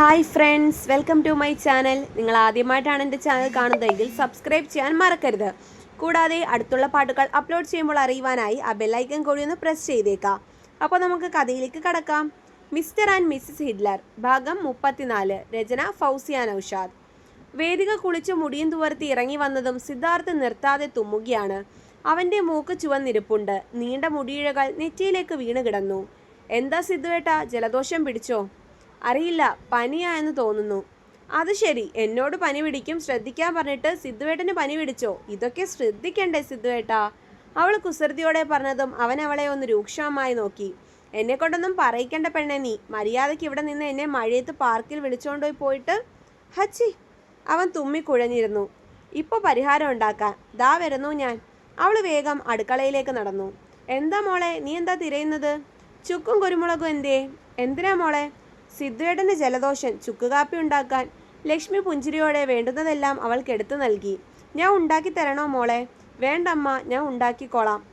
Hi friends welcome to my channel. നിങ്ങൾ ആദ്യമായിട്ടാണ് എന്റെ ചാനൽ കാണുന്നതെങ്കിൽ സബ്സ്ക്രൈബ് ചെയ്യാൻ മറക്കരുത്. കൂടാതെ അടുത്തുള്ള പാട്ടുകൾ അപ്ലോഡ് ചെയ്യുമ്പോൾ അറിയുവാനായി ആ ബെല്ലൈക്കൻ കൂടി ഒന്ന് പ്രസ് ചെയ്തേക്കാം. അപ്പോൾ നമുക്ക് കഥയിലേക്ക് കടക്കാം. മിസ്റ്റർ ആൻഡ് മിസ്സിസ് ഹിറ്റ്ലർ ഭാഗം മുപ്പത്തിനാല് രചന ഫൗസിയ നൌഷാദ് വേദിക കുളിച്ച് മുടിയും തുവർത്തി ഇറങ്ങി വന്നതും സിദ്ധാർത്ഥ് നിർത്താതെ തുമ്മുകയാണ്. അവന്റെ മൂക്ക് ചുവന്നിരിപ്പുണ്ട്. നീണ്ട മുടിയിഴകൾ നെറ്റിയിലേക്ക് വീണ് കിടന്നു. എന്താ സിദ്ധുവേട്ട ജലദോഷം പിടിച്ചോ? അറിയില്ല പനിയാ എന്ന് തോന്നുന്നു. അത് ശരി എന്നോട് പനി പിടിക്കും ശ്രദ്ധിക്കാൻ പറഞ്ഞിട്ട് സിദ്ധുവേട്ടന് പനി പിടിച്ചോ? ഇതൊക്കെ ശ്രദ്ധിക്കണ്ടേ സിദ്ധുവേട്ടാ. അവൾ കുസൃതിയോടെ പറഞ്ഞതും അവൻ അവളെ ഒന്ന് രൂക്ഷമായി നോക്കി. എന്നെ കൊണ്ടൊന്നും പറയിക്കേണ്ട പെണ്ണെ നീ. മര്യാദയ്ക്ക് ഇവിടെ നിന്ന് എന്നെ മഴയത്ത് പാർക്കിൽ വിളിച്ചുകൊണ്ടുപോയി പോയിട്ട് ഹച്ചി അവൻ തുമ്മി കുഴഞ്ഞിരുന്നു. ഇപ്പോൾ പരിഹാരം ഉണ്ടാക്കാൻ ദാ വരുന്നു ഞാൻ. അവൾ വേഗം അടുക്കളയിലേക്ക് നടന്നു. എന്താ മോളെ നീ എന്താ തിരയുന്നത്? ചുക്കും കുരുമുളകും എന്തേ എന്തിനാ മോളെ? സിദ്ധുവേട്ടന്റെ ജലദോഷം ചുക്കുകാപ്പി ഉണ്ടാക്കാൻ ലക്ഷ്മി പുഞ്ചിരിയോടെ വേണ്ടുന്നതെല്ലാം അവൾക്ക് എടുത്തു നൽകി. ഞാൻ ഉണ്ടാക്കി തരണോ മോളെ? വേണ്ടമ്മ ഞാൻ ഉണ്ടാക്കിക്കോളാം.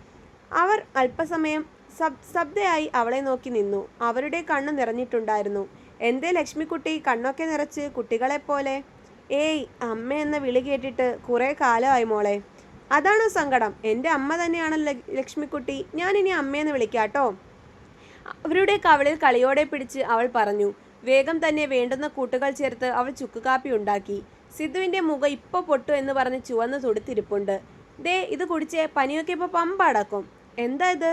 അവർ അല്പസമയം സബ് ശബ്ദയായി അവളെ നോക്കി നിന്നു. അവരുടെ കണ്ണ് നിറഞ്ഞിട്ടുണ്ടായിരുന്നു. എന്തേ ലക്ഷ്മിക്കുട്ടി കണ്ണൊക്കെ നിറച്ച് കുട്ടികളെപ്പോലെ? ഏയ് അമ്മ എന്ന വിളി കേട്ടിട്ട് കുറേ കാലമായി മോളെ. അതാണോ സങ്കടം? എന്റെ അമ്മ തന്നെയാണല്ലോ ലക്ഷ്മിക്കുട്ടി. ഞാനിനി അമ്മയെന്ന് വിളിക്കാട്ടോ. അവരുടെ കവളിൽ കളിയോടെ പിടിച്ച് അവൾ പറഞ്ഞു വേഗം തന്നെ വേണ്ടുന്ന കൂട്ടുകൾ ചേർത്ത് അവൾ ചുക്കുകാപ്പി ഉണ്ടാക്കി. സിദ്ധുവിന്റെ മുഖം ഇപ്പൊ പൊട്ടു എന്ന് പറഞ്ഞ് ചുവന്ന് തുടുത്തിരിപ്പുണ്ട്. ദേ ഇത് കുടിച്ചേ പനിയൊക്കെ ഇപ്പോൾ പമ്പടക്കും. എന്താ ഇത്?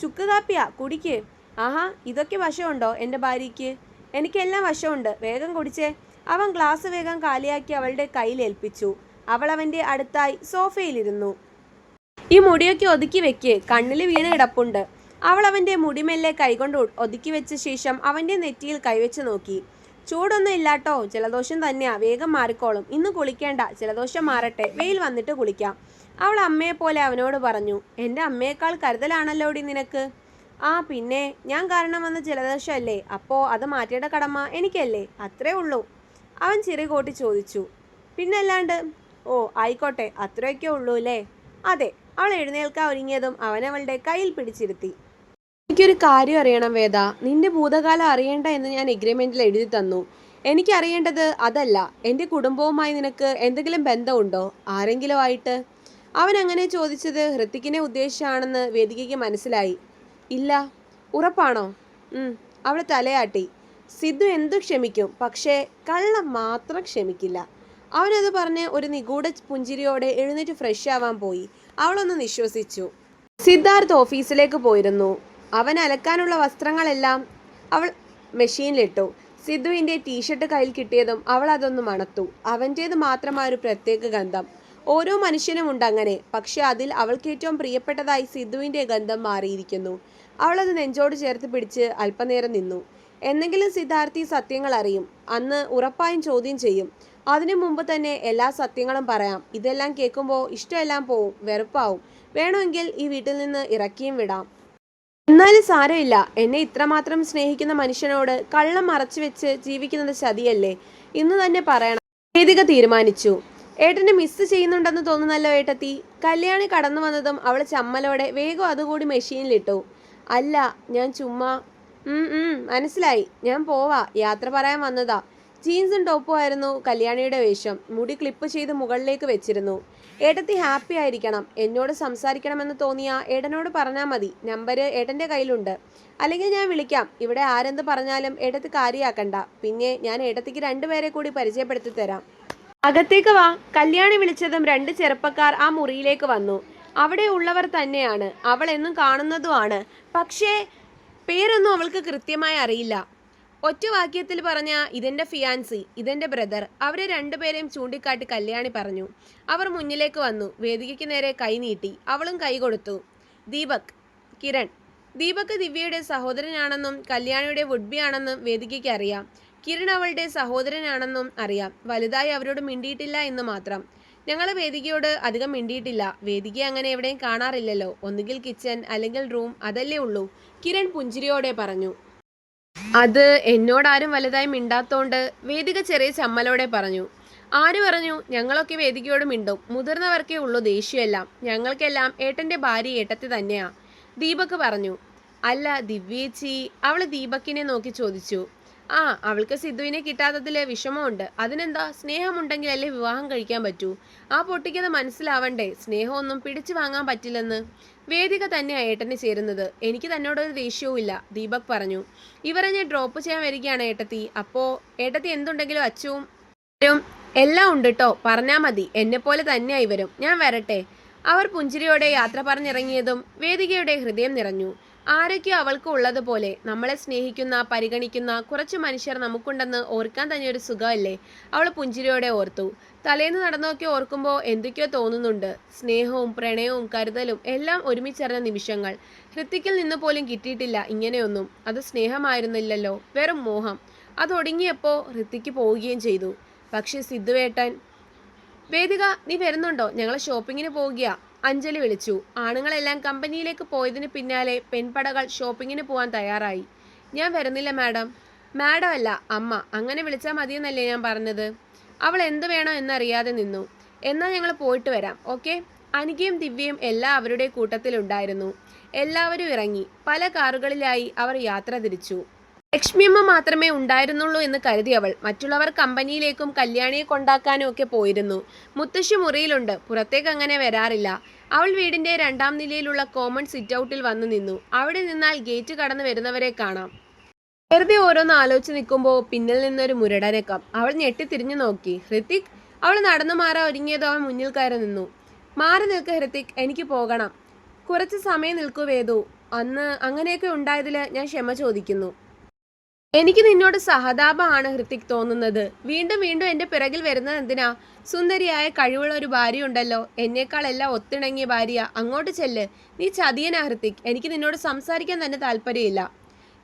ചുക്കുകാപ്പിയാ? കുടിക്ക്. ആഹാ ഇതൊക്കെ വശമുണ്ടോ എന്റെ ഭാര്യയ്ക്ക്? എനിക്കെല്ലാം വശമുണ്ട്. വേഗം കുടിച്ചേ. അവൻ ഗ്ലാസ് വേഗം കാലിയാക്കി അവളുടെ കയ്യിൽ ഏൽപ്പിച്ചു. അവൾ അവന്റെ അടുത്തായി സോഫയിലിരുന്നു. ഈ മുടിയൊക്കെ ഒതുക്കി വെക്കേ. കണ്ണിൽ വീണ് കിടപ്പുണ്ട്. അവൾ അവന്റെ മുടിമെല്ലെ കൈകൊണ്ട് ഒതുക്കി വെച്ച ശേഷം അവന്റെ നെറ്റിയിൽ കൈവച്ച് നോക്കി. ചൂടൊന്നും ഇല്ലാട്ടോ ജലദോഷം തന്നെയാ വേഗം മാറിക്കോളും. ഇന്ന് കുളിക്കേണ്ട ജലദോഷം മാറട്ടെ വെയിൽ വന്നിട്ട് കുളിക്കാം. അവൾ അമ്മയെ പോലെ അവനോട് പറഞ്ഞു എന്റെ അമ്മയേക്കാൾ കരുതലാണല്ലോടി നിനക്ക്? ആ പിന്നെ ഞാൻ കാരണം വന്ന ജലദോഷമല്ലേ അപ്പോൾ അത് മാറ്റേണ്ട കടമ എനിക്കല്ലേ അത്രേ ഉള്ളൂ. അവൻ ചിറി കൂട്ടി ചോദിച്ചു പിന്നല്ലാണ്ട്? ഓ ആയിക്കോട്ടെ അത്രയൊക്കെ ഉള്ളൂ അല്ലേ അതെ. അവൾ എഴുന്നേൽക്കാൻ ഒരുങ്ങിയതും അവൻ അവളുടെ കയ്യിൽ പിടിച്ചിരുത്തി. എനിക്കൊരു കാര്യം അറിയണം വേദ. നിന്റെ ഭൂതകാലം അറിയണ്ട എന്ന് ഞാൻ എഗ്രിമെന്റിൽ എഴുതി തന്നു. എനിക്ക് അറിയേണ്ടത് അതല്ല. എന്റെ കുടുംബവുമായി നിനക്ക് എന്തെങ്കിലും ബന്ധമുണ്ടോ? ആരെങ്കിലും ആയിട്ട്? അവൻ അങ്ങനെ ചോദിച്ചത് ഹൃത്തിക്കിനെ ഉദ്ദേശിച്ചാണെന്ന് വേദികയ്ക്ക് മനസ്സിലായി. ഇല്ല. ഉറപ്പാണോ? അവൾ തലയാട്ടി. സിദ്ധു എന്തു ക്ഷമിക്കും? പക്ഷേ കള്ളം മാത്രം ക്ഷമിക്കില്ല. അവനത് പറഞ്ഞ് ഒരു നിഗൂഢ പുഞ്ചിരിയോടെ എഴുന്നേറ്റ് ഫ്രഷ് ആവാൻ പോയി. അവളൊന്ന് നിശ്വസിച്ചു. സിദ്ധാർത്ഥ് ഓഫീസിലേക്ക് പോയിരുന്നു. അവൻ അലക്കാനുള്ള വസ്ത്രങ്ങളെല്ലാം അവൾ മെഷീനിലിട്ടു. സിദ്ധുവിന്റെ ടീഷർട്ട് കയ്യിൽ കിട്ടിയതും അവൾ അതൊന്ന് മണത്തു. അവന്റേത് മാത്രമായ ഒരു പ്രത്യേക ഗന്ധം. ഓരോ മനുഷ്യനും ഉണ്ട് അങ്ങനെ. പക്ഷെ അതിൽ അവൾക്ക് ഏറ്റവും പ്രിയപ്പെട്ടതായി സിദ്ധുവിന്റെ ഗന്ധം മാറിയിരിക്കുന്നു. അവളത് നെഞ്ചോട് ചേർത്ത് പിടിച്ച് അല്പനേരം നിന്നു. എന്നെങ്കിലും സിദ്ധാർത്ഥി സത്യങ്ങൾ അറിയും. അന്ന് ഉറപ്പായും ചോദ്യം ചെയ്യും. അതിനു മുമ്പ് തന്നെ എല്ലാ സത്യങ്ങളും പറയാം. ഇതെല്ലാം കേൾക്കുമ്പോൾ ഇഷ്ടമെല്ലാം പോവും വെറുപ്പാവും. വേണമെങ്കിൽ ഈ വീട്ടിൽ നിന്ന് ഇറക്കിയും വിടാം. എന്നാലും സാരമില്ല. എന്നെ ഇത്രമാത്രം സ്നേഹിക്കുന്ന മനുഷ്യനോട് കള്ളം മറച്ചു വെച്ച് ജീവിക്കുന്നത് ചതിയല്ലേ ഇന്ന് തന്നെ പറയണം. വേദിക തീരുമാനിച്ചു. ഏട്ടനെ മിസ് ചെയ്യുന്നുണ്ടെന്ന് തോന്നുന്നല്ലോ ഏട്ടത്തി? കല്യാണി കടന്നു വന്നതും അവൾ ചമ്മലോടെ വേഗം അതുകൂടി മെഷീനിലിട്ടു അല്ല ഞാൻ ചുമ്മാ. മനസ്സിലായി. ഞാൻ പോവാ. യാത്ര പറയാൻ വന്നതാ. ജീൻസും ടോപ്പും ആയിരുന്നു കല്യാണിയുടെ വേഷം. മുടി ക്ലിപ്പ് ചെയ്ത് മുകളിലേക്ക് വെച്ചിരുന്നു. ഏട്ടത്തി ഹാപ്പി ആയിരിക്കണം. എന്നോട് സംസാരിക്കണമെന്ന് തോന്നിയ ഏട്ടനോട് പറഞ്ഞാൽ മതി. നമ്പർ ഏട്ടന്റെ കയ്യിലുണ്ട്. അല്ലെങ്കിൽ ഞാൻ വിളിക്കാം. ഇവിടെ ആരെന്ത് പറഞ്ഞാലും ഏട്ടത്തി കാര്യമാക്കണ്ട പിന്നെ ഞാൻ ഏട്ടത്തിക്ക് രണ്ടുപേരെ കൂടി പരിചയപ്പെടുത്തി തരാം. അകത്തേക്ക് വാ. കല്യാണി വിളിച്ചതും രണ്ട് ചെറുപ്പക്കാർ ആ മുറിയിലേക്ക് വന്നു. അവിടെ ഉള്ളവർ തന്നെയാണ്. അവൾ എന്നും കാണുന്നതുമാണ്. പക്ഷേ പേരൊന്നും അവൾക്ക് കൃത്യമായി അറിയില്ല. ഒറ്റ വാക്യത്തിൽ പറഞ്ഞ ഇതെന്റെ ഫിയാൻസി ഇതെന്റെ ബ്രദർ അവരെ രണ്ടുപേരെയും ചൂണ്ടിക്കാട്ടി കല്യാണി പറഞ്ഞു. അവർ മുന്നിലേക്ക് വന്നു. വേദികയ്ക്ക് നേരെ കൈ നീട്ടി. അവളും കൈ കൊടുത്തു. ദീപക് കിരൺ. ദീപക് ദിവ്യയുടെ സഹോദരനാണെന്നും കല്യാണിയുടെ വുഡ്ബി ആണെന്നും വേദികയ്ക്ക് അറിയാം. കിരൺ അവളുടെ സഹോദരനാണെന്നും അറിയാം. വലുതായി അവരോട് മിണ്ടിയിട്ടില്ല എന്ന് മാത്രം. ഞങ്ങൾ വേദികയോട് അധികം മിണ്ടിയിട്ടില്ല. വേദികയെ അങ്ങനെ എവിടെയും കാണാറില്ലല്ലോ. ഒന്നുകിൽ കിച്ചൺ അല്ലെങ്കിൽ റൂം അതല്ലേ ഉള്ളൂ. കിരൺ പുഞ്ചിരിയോടെ പറഞ്ഞു. അത് എന്നോടാരും വലുതായി മിണ്ടാത്തോണ്ട് വേദിക ചെറിയ ചമ്മലോടെ പറഞ്ഞു. ആര് പറഞ്ഞു? ഞങ്ങളൊക്കെ വേദികയോട് മിണ്ടും. മുതിർന്നവർക്കേ ഉള്ളൂ ദേഷ്യമെല്ലാം. ഞങ്ങൾക്കെല്ലാം ഏട്ടന്റെ ഭാര്യ ഏട്ടത്തി തന്നെയാ. ദീപക് പറഞ്ഞു. അല്ല ദിവ്യേച്ചി അവൾ ദീപക്കിനെ നോക്കി ചോദിച്ചു. ആ അവൾക്ക് സിദ്ധുവിനെ കിട്ടാത്തതിൽ വിഷമമുണ്ട്. അതിനെന്താ? സ്നേഹമുണ്ടെങ്കിലല്ലേ വിവാഹം കഴിക്കാൻ പറ്റൂ? ആ പൊട്ടിക്കത് മനസ്സിലാവണ്ടേ? സ്നേഹമൊന്നും പിടിച്ചു വാങ്ങാൻ പറ്റില്ലെന്ന്. വേദിക തന്നെയാണ് ഏട്ടന് ചേരുന്നത്. എനിക്ക് തന്നോടൊരു ദേഷ്യവുമില്ല ദീപക് പറഞ്ഞു. ഇവരെ ഞാൻ ഡ്രോപ്പ് ചെയ്യാൻ വരികയാണ് ഏട്ടത്തി. അപ്പോൾ ഏട്ടത്തി എന്തുണ്ടെങ്കിലും അച്ചുവും എല്ലാം ഉണ്ട് കേട്ടോ പറഞ്ഞാൽ മതി. എന്നെപ്പോലെ തന്നെയായി വരും ഞാൻ വരട്ടെ. അവർ പുഞ്ചിരിയോടെ യാത്ര പറഞ്ഞിറങ്ങിയതും വേദികയുടെ ഹൃദയം നിറഞ്ഞു. ആരൊക്കെയോ അവൾക്ക് ഉള്ളതുപോലെ നമ്മളെ സ്നേഹിക്കുന്ന പരിഗണിക്കുന്ന കുറച്ച് മനുഷ്യർ നമുക്കുണ്ടെന്ന് ഓർക്കാൻ തന്നെ ഒരു സുഖമല്ലേ? അവൾ പുഞ്ചിരിയോടെ ഓർത്തു. തലേന്ന് നടന്നൊക്കെ ഓർക്കുമ്പോൾ എന്തൊക്കെയോ തോന്നുന്നുണ്ട്. സ്നേഹവും പ്രണയവും കരുതലും എല്ലാം ഒരുമിച്ചറിഞ്ഞ നിമിഷങ്ങൾ. ഹൃത്തിക്കിൽ നിന്ന് പോലും കിട്ടിയിട്ടില്ല ഇങ്ങനെയൊന്നും. അത് സ്നേഹമായിരുന്നില്ലല്ലോ. വെറും മോഹം. അതൊടുങ്ങിയപ്പോൾ ഹൃത്തിക്ക് പോവുകയും ചെയ്തു. പക്ഷേ സിദ്ധുവേട്ടൻ വേദിക നീ വരുന്നുണ്ടോ? ഞങ്ങൾ ഷോപ്പിങ്ങിന് പോവുകയാ. അഞ്ജലി വിളിച്ചു. ആണുങ്ങളെല്ലാം കമ്പനിയിലേക്ക് പോയതിന് പിന്നാലെ പെൺപടകൾ ഷോപ്പിങ്ങിന് പോകാൻ തയ്യാറായി. ഞാൻ വരുന്നില്ല മാഡം. മാഡം അല്ല അമ്മ. അങ്ങനെ വിളിച്ചാൽ മതിയെന്നല്ലേ ഞാൻ പറഞ്ഞത്? അവൾ എന്ത് വേണോ എന്നറിയാതെ നിന്നു. എന്നാൽ ഞങ്ങൾ പോയിട്ട് വരാം ഓക്കെ? അനികയും ദിവ്യയും എല്ലാ അവരുടെ കൂട്ടത്തിലുണ്ടായിരുന്നു. എല്ലാവരും ഇറങ്ങി. പല കാറുകളിലായി അവർ യാത്ര തിരിച്ചു. ലക്ഷ്മിയമ്മ മാത്രമേ ഉണ്ടായിരുന്നുള്ളൂ എന്ന് കരുതി അവൾ. മറ്റുള്ളവർ കമ്പനിയിലേക്കും കല്യാണിയെ കൊണ്ടാക്കാനും ഒക്കെ പോയിരുന്നു. മുത്തശ്ശി മുറിയിലുണ്ട്. പുറത്തേക്ക് അങ്ങനെ വരാറില്ല. അവൾ വീടിന്റെ രണ്ടാം നിലയിലുള്ള കോമൺ സിറ്റ് ഔട്ടിൽ വന്നു നിന്നു. അവിടെ നിന്നാൽ ഗേറ്റ് കടന്നു വരുന്നവരെ കാണാം. വെറുതെ ഓരോന്ന് ആലോചിച്ച് നിൽക്കുമ്പോൾ പിന്നിൽ നിന്നൊരു മുരടനക്കം അവൾ ഞെട്ടി തിരിഞ്ഞു നോക്കി. ഹൃത്തിക് അവൾ നടന്നു മാറാൻ ഒരുങ്ങിയതോ അവൻ മുന്നിൽ കയറി നിന്നു. മാറി നിൽക്ക് ഹൃത്തിക് എനിക്ക് പോകണം. കുറച്ച് സമയം നിൽക്കുവേതു അന്ന് അങ്ങനെയൊക്കെ ഉണ്ടായതിൽ ഞാൻ ക്ഷമ ചോദിക്കുന്നു. എനിക്ക് നിന്നോട് സഹതാപമാണ് ഹൃത്തിക് തോന്നുന്നത്. വീണ്ടും വീണ്ടും എന്റെ പിറകിൽ വരുന്നത് എന്തിനാ? സുന്ദരിയായ കഴിവുള്ള ഒരു ഭാര്യ ഉണ്ടല്ലോ എന്നേക്കാൾ എല്ലാം ഒത്തിണങ്ങിയ ഭാര്യ. അങ്ങോട്ട് ചെല്ല്. നീ ചതിയനാ ഹൃത്തിക്. എനിക്ക് നിന്നോട് സംസാരിക്കാൻ തന്നെ താല്പര്യമില്ല.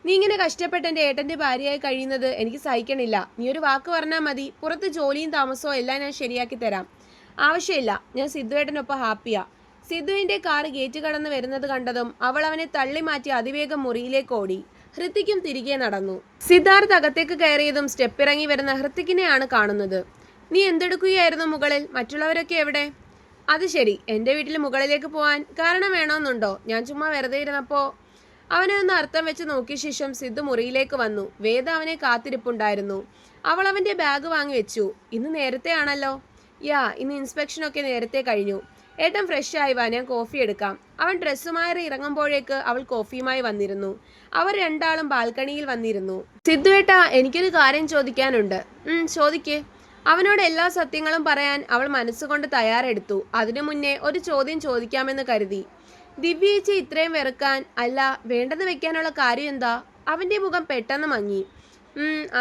നീ ഇങ്ങനെ കഷ്ടപ്പെട്ട് എന്റെ ഏട്ടന്റെ ഭാര്യയായി കഴിയുന്നത് എനിക്ക് സഹിക്കണില്ല. നീ ഒരു വാക്ക് പറഞ്ഞാൽ മതി. പുറത്ത് ജോലിയും താമസവും എല്ലാം ഞാൻ ശരിയാക്കി തരാം. ആവശ്യമില്ല. ഞാൻ സിദ്ധുവേട്ടനൊപ്പം ഹാപ്പിയാ. സിദ്ധുവിന്റെ കാർ ഗേറ്റ് കടന്ന് വരുന്നത് കണ്ടതും അവൾ അവനെ തള്ളി മാറ്റി അതിവേഗം മുറിയിലേക്ക് ഓടി. ഹൃത്തിക്കും തിരികെ നടന്നു. സിദ്ധാർത്ഥ് അകത്തേക്ക് കയറിയതും സ്റ്റെപ്പ് ഇറങ്ങി വരുന്ന ഹൃത്തിക്കിനെയാണ് കാണുന്നത്. നീ എന്തെടുക്കുകയായിരുന്നു മുകളിൽ? മറ്റുള്ളവരൊക്കെ എവിടെ? അത് ശരി എന്റെ വീട്ടിൽ മുകളിലേക്ക് പോവാൻ കാരണം വേണമെന്നുണ്ടോ ഞാൻ ചുമ്മാ വെറുതെ ഇരുന്നപ്പോ. അവനെ ഒന്ന് അർത്ഥം വെച്ച് നോക്കിയ ശേഷം സിദ്ധു മുറിയിലേക്ക് വന്നു. വേദ അവനെ കാത്തിരിപ്പുണ്ടായിരുന്നു. അവൾ അവന്റെ ബാഗ് വാങ്ങി വെച്ചു. ഇന്ന് നേരത്തെ ആണല്ലോ യാ ഇന്ന് ഇൻസ്പെക്ഷനൊക്കെ നേരത്തെ കഴിഞ്ഞു. ഏട്ടൻ ഫ്രഷ് ആയി വാ ഞാൻ കോഫി എടുക്കാം. അവൻ ഡ്രസ്സുമായി ഇറങ്ങുമ്പോഴേക്ക് അവൾ കോഫിയുമായി വന്നിരുന്നു. അവർ രണ്ടാളും ബാൽക്കണിയിൽ വന്നിരുന്നു. സിദ്ധു ഏട്ടാ എനിക്കൊരു കാര്യം ചോദിക്കാനുണ്ട്. ചോദിക്കേ. അവനോട് എല്ലാ സത്യങ്ങളും പറയാൻ അവൾ മനസ്സുകൊണ്ട് തയ്യാറെടുത്തു. അതിനു മുന്നേ ഒരു ചോദ്യം ചോദിക്കാമെന്ന് കരുതി. ദിവ്യേച്ചി ഇത്രയും വെറുക്കാൻ അല്ല വേണ്ടെന്ന് വെക്കാനുള്ള കാര്യം എന്താ? അവന്റെ മുഖം പെട്ടെന്ന് മങ്ങി.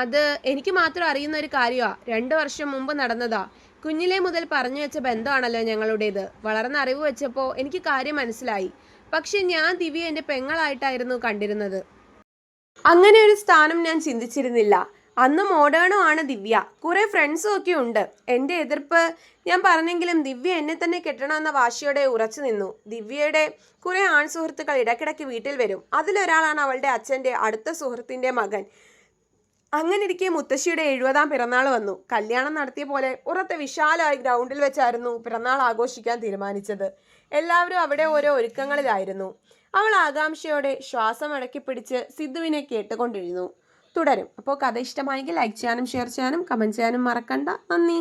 അത് എനിക്ക് മാത്രം അറിയുന്ന ഒരു കാര്യമാ. രണ്ടു വർഷം മുമ്പ് നടന്നതാ. കുഞ്ഞിലെ മുതൽ പറഞ്ഞു വെച്ച ബന്ധമാണല്ലോ ഞങ്ങളുടേത്. വളർന്ന അറിവ് വെച്ചപ്പോൾ എനിക്ക് കാര്യം മനസ്സിലായി. പക്ഷെ ഞാൻ ദിവ്യ എന്റെ പെങ്ങളായിട്ടായിരുന്നു കണ്ടിരുന്നത്. അങ്ങനെ ഒരു സ്ഥാനം ഞാൻ ചിന്തിച്ചിരുന്നില്ല. അന്ന് മോഡേണും ആണ് ദിവ്യ. കുറെ ഫ്രണ്ട്സും ഒക്കെ ഉണ്ട്. എന്റെ എതിർപ്പ് ഞാൻ പറഞ്ഞെങ്കിലും ദിവ്യ എന്നെ തന്നെ കെട്ടണമെന്ന വാശിയോടെ ഉറച്ചു നിന്നു. ദിവ്യയുടെ കുറെ ആൺ സുഹൃത്തുക്കൾ ഇടയ്ക്കിടയ്ക്ക് വീട്ടിൽ വരും. അതിലൊരാളാണ് അവളുടെ അച്ഛന്റെ അടുത്ത സുഹൃത്തിന്റെ മകൻ. അങ്ങനെ ഇരിക്കെ മുത്തശ്ശിയുടെ എഴുപതാം പിറന്നാൾ വന്നു. കല്യാണം നടത്തിയ പോലെ ഉറത്തെ വിശാലമായ ഗ്രൗണ്ടിൽ വെച്ചായിരുന്നു പിറന്നാൾ ആഘോഷിക്കാൻ തീരുമാനിച്ചത്. എല്ലാവരും അവിടെ ഓരോ ഒരുക്കങ്ങളിലായിരുന്നു. അവൾ ആകാംക്ഷയോടെ ശ്വാസം അടക്കി പിടിച്ച് സിദ്ധുവിനെ കേട്ടുകൊണ്ടിരുന്നു. തുടരും. അപ്പോൾ കഥ ഇഷ്ടമായെങ്കിൽ ലൈക്ക് ചെയ്യാനും ഷെയർ ചെയ്യാനും കമന്റ് ചെയ്യാനും മറക്കണ്ട. നന്ദി.